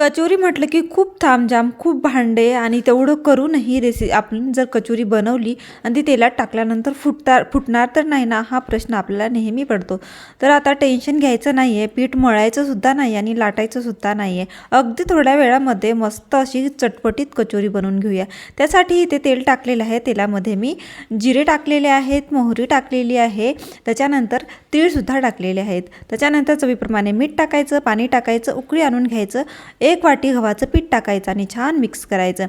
कचोरी म्हटलं की खूप थांबजाम खूप भांडे आणि तेवढं करूनही रेसि आपण जर कचोरी बनवली आणि ती तेलात टाकल्यानंतर फुटता फुटणार तर नाही ना? हा प्रश्न आपल्याला नेहमी पडतो. तर आता टेन्शन घ्यायचं नाही आहे पीठ मळायचं सुद्धा नाही आणि लाटायचं सुद्धा नाही आहे अगदी थोड्या वेळामध्ये मस्त अशी चटपटीत कचोरी बनवून घेऊया. त्यासाठी इथे तेल टाकलेलं आहे. तेलामध्ये मी जिरे टाकलेले आहेत मोहरी टाकलेली आहे. त्याच्यानंतर तीळसुद्धा टाकलेले आहेत. त्याच्यानंतर चवीप्रमाणे मीठ टाकायचं पाणी टाकायचं उकळी आणून घ्यायचं. एक वाटी गव्हाचं पीठ टाकायचं आणि छान मिक्स करायचं.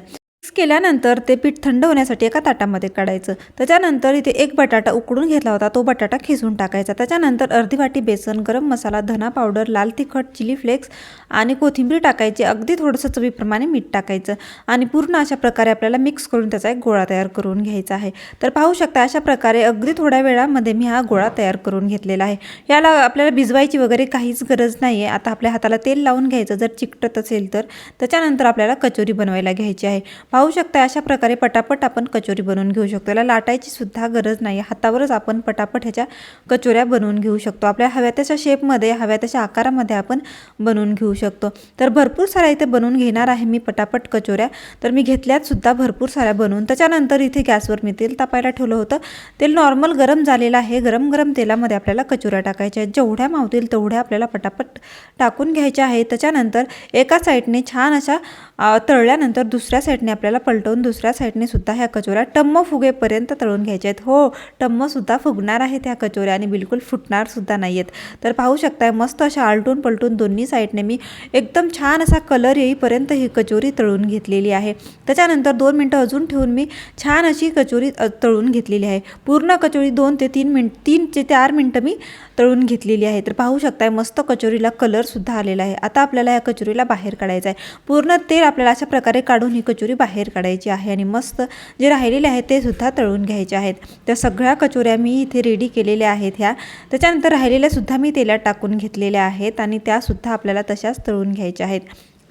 मिक्स केल्यानंतर ते पीठ थंड होण्यासाठी एका ताटामध्ये काढायचं. त्याच्यानंतर इथे एक बटाटा उकडून घेतला होता तो बटाटा खिसून टाकायचा. त्याच्यानंतर अर्धी वाटी बेसन गरम मसाला धना पावडर लाल तिखट चिली फ्लेक्स आणि कोथिंबीर टाकायची. अगदी थोडंसं चवीप्रमाणे मीठ टाकायचं आणि पूर्ण अशा प्रकारे आपल्याला मिक्स करून त्याचा एक गोळा तयार करून घ्यायचा आहे. तर पाहू शकता अशा प्रकारे अगदी थोड्या वेळामध्ये मी हा गोळा तयार करून घेतलेला आहे. याला आपल्याला भिजवायची वगैरे काहीच गरज नाही आहे आता आपल्या हाताला तेल लावून घ्यायचं जर चिकटत असेल तर. त्याच्यानंतर आपल्याला कचोरी बनवायला घ्यायची आहे. पाहू शकता अशा प्रकारे पटापट आपण कचोरी बनवून घेऊ शकतो. याला लाटायची सुद्धा गरज नाही. हातावरच आपण पटापट ह्याच्या कचोऱ्या बनवून घेऊ शकतो. आपल्या हव्या त्याच्या शेपमध्ये हव्या तशा आकारामध्ये आपण बनवून घेऊ शकतो. तर भरपूर साऱ्या इथे बनवून घेणार आहे मी पटापट कचोऱ्या. तर मी घेतल्यात सुद्धा भरपूर साऱ्या बनवून. त्याच्यानंतर इथे गॅसवर मी तेल तापायला ठेवलं होतं. तेल नॉर्मल गरम झालेलं आहे. गरम गरम तेलामध्ये आपल्याला कचोऱ्या टाकायच्या आहेत. जेवढ्या मावतील तेवढ्या आपल्याला पटापट टाकून घ्यायच्या आहे त्याच्यानंतर एका साईडने छान अशा तळल्यानंतर दुसऱ्या साईडने आपल्याला पलटवून दुसऱ्या साईडने सुद्धा ह्या कचोऱ्या टम्म फुगेपर्यंत तळून घ्यायच्या आहेत हो टम्मसुद्धा फुगणार आहेत ह्या कचोऱ्या आणि बिलकुल फुटणारसुद्धा नाही आहेत तर पाहू शकताय मस्त अशा आलटून पलटून दोन्ही साईडने मी एकदम छान असा कलर येईपर्यंत ही कचोरी तळून घेतलेली आहे. त्याच्यानंतर दोन मिनटं अजून ठेवून मी छान अशी कचोरी तळून घेतलेली आहे. पूर्ण कचोरी दोन ते तीन मिनट तीन ते चार मिनटं मी तळून घेतलेली आहे. तर पाहू शकताय मस्त कचोरीला कलरसुद्धा आलेला आहे. आता आपल्याला या कचोरीला बाहेर काढायचं आहे पूर्ण तेल आपल्याला अशा प्रकारे काढून ही कचोरी बाहेर काढायची आहे आणि मस्त जे राहिलेले आहेत ते सुद्धा तळून घ्यायचे आहेत. त्या सगळ्या कचोऱ्या मी इथे रेडी केलेल्या आहेत ह्या. त्याच्यानंतर राहिलेल्या सुद्धा मी तेलात टाकून घेतलेल्या आहेत आणि त्यासुद्धा आपल्याला तशाच तळून घ्यायच्या आहेत.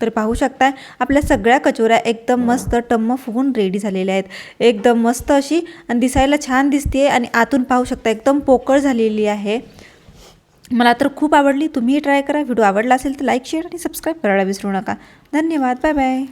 तर पाहू शकताय आपल्या सगळ्या कचोऱ्या एकदम मस्त टम्म फुगून रेडी झालेल्या आहेत. एकदम मस्त अशी आणि दिसायला छान दिसते आणि आतून पाहू शकता एकदम पोकळ झालेली आहे. मला तर खूप आवडली. तुम्हीही ट्राय करा. व्हिडिओ आवडला असेल तर लाईक शेअर आणि सबस्क्राईब करायला विसरू नका. धन्यवाद. Bye bye